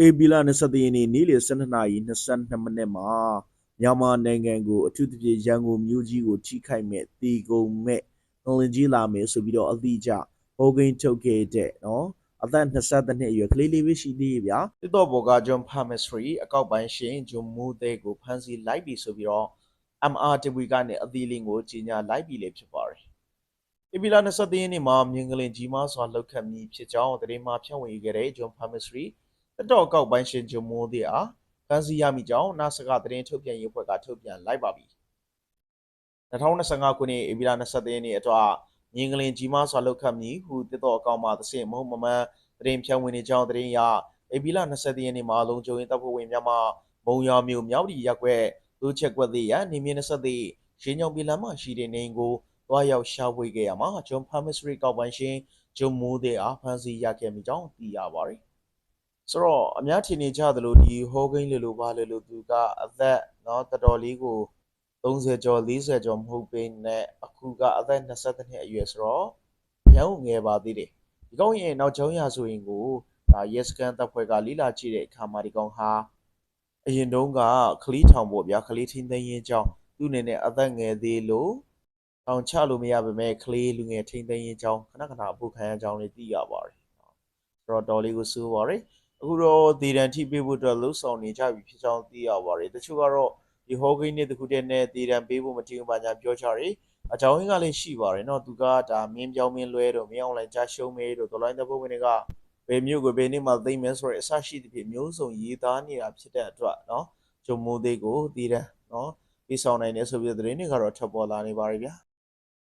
အေဘီလာ23ရက်နေ့နေ့လယ်12နာရီ22မိနစ်မှာမြန်မာနိုင်ငံကိုအထူးသဖြင့်ရန်ကုန်မြို့ကြီးကိုထိခိုက်မဲ့တီကုံမဲ့ငလင်ကြီးလာမယ်ဆိုပြီးတော့အသီးကြဟိုဂိန်းထုတ်ခဲ့တဲ့နော်အသက်22နှစ်အရွယ်ကလေးလေးပဲရှိသေးရဲ့ဗျာတစ်တော့ဘော်ကဂျွန်ဖာမက်စရီအကောက်ပိုင်းရှင်ဂျွန်မူသေးကိုဖမ်းဆီးလိုက်ပြီဆိုပြီးတော့ MRTV ကနေအသီးလင်းကိုကြီးညာလိုက်ပြီလေဖြစ်ပါတယ်ဧပြီလ23ရက်နေ့မှာမြင်းကလင်ကြီးမားစွာလောက်ခတ်မိဖြစ်ကြောင်းသတင်းမှဖြန့်ဝေခဲ့တဲ့ဂျွန်ဖာမက်စရီ တက်တော့ကောက်ပိုင်းရှင်ဂျုံမိုးသည်အားဖမ်းဆီးရမိကြောင်းနာစကသတင်းထုတ်ပြန်ရေးအဖွဲ့ကထုတ်ပြန်လိုက်ပါပြီ2025ခုနှစ်ဧပြီလ23ရက်နေ့အတွက်မြင်းကလင်ကြီးမားစွာလောက်ခတ်မိဟုတက်တော့အကောင့်မှာသစင်မဟုတ်မမှန်သတင်းဖြန့်ဝေနေကြောင်းသတင်းရဧပြီလ23ရက်နေ့မှာလုံခြုံရေးတပ်ဖွဲ့ဝင်များမှမုံရမျိုးမြောက်ဒီရက်ွက်လူချက်ကွက်သေးရနေမြင့်23ရှင်းညောင်ပြည်လမ်းမှာရှိတဲ့နေအိမ်ကိုတွားရောက်ရှာဖွေခဲ့ရမှာဂျွန်ဖာမစ်ရီကောက်ပိုင်းရှင်ဂျုံမိုးသည်အားဖမ်းဆီးရခဲ့မိကြောင်းသိရပါတယ် ဆိုတော့အများထင်နေကြသလိုဒီဟိုဂိန်းလေလိုပါလေလိုသူကအသက်เนาะတော်တော်လေးကို30ကျော်40ကျော်မဟုတ်ပေနဲ့အခုကအသက်22နှစ်အရွယ်ဆိုတော့ရန်ကိုငယ်ပါသေးတယ်ဒီကောင်ရဲ့နောက်ကျောင်းရဆိုရင်ကိုဒါ yes scan တပ်ဖွဲ့ကလိလာကြည့်တဲ့အခါမှာဒီကောင်ဟာအရင်တုန်းကခလီထောင်ပေါ့ဗျာခလီထင်းသိမ်းရင်ကြောင်းသူ့အနေနဲ့အသက်ငယ်သေးလို့အောင်ချလို့မရပါမဲ့ကလေးလူငယ်ထိန်းသိမ်းရင်ကြောင်းခဏခဏအပုခံရကြောင်းလေးသိရပါတယ်ဆိုတော့တော်လေးကိုစိုးပါတယ် အခုတော့ဒေဒန်ထိပေးဖို့အတွက်လှုပ်ဆောင်နေကြပြီဖြစ်ကြောင်းသိရပါတယ်တချို့ကတော့ဒီဟောဂိန်းနဲ့တခုတည်းနဲ့ဒေဒန်ပေးဖို့မထင်ဘူးပါညာပြောကြတယ်အကြောင်းရင်းကလည်းရှိပါတယ်เนาะသူကဒါမင်းပြောင်းမင်းလွဲတော့မင်းအောင်လိုက်ကြားရှုံးမဲတော့ဒေါ်လာတပ်ဖွဲ့ဝင်တွေကဘယ်မျိုးကိုဘယ်နေ့မှသိမ့်မဲဆိုရဲအဆရှိသဖြင့်မျိုးစုံရေးသားနေတာဖြစ်တဲ့အတွက်เนาะဂျုံမိုးသေးကိုဒေဒန်เนาะပေးဆောင်နိုင်တယ်ဆိုပြီးသတင်းတွေကတော့ထပ်ပေါ်လာနေပါပြီဗျာ